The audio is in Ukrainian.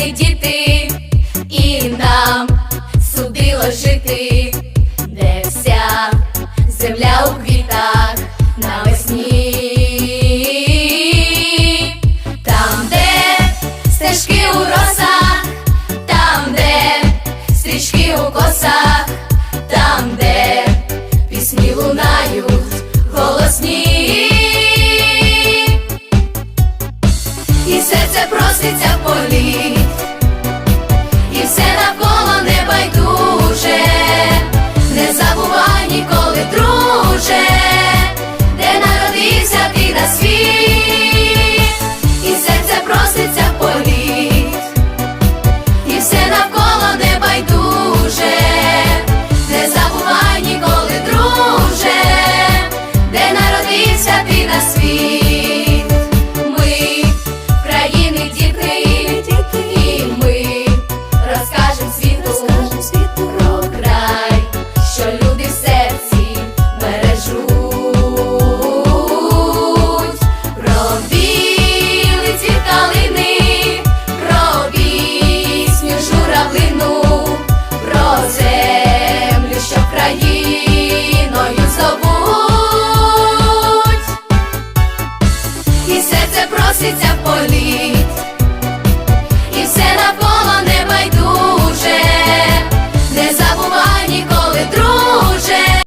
не діти, і нам судило жити, де вся земля у квітах навесні, там, де стежки у росах, там, де стрічки у косах, там, де пісні лунають голосні. І серце проситься в полі Розкажем світу про край, що люди в серці бережуть, про білі калини, про пісню журавлину, про землю, що країною зовуть, і серце проситься в політ, і все на полі.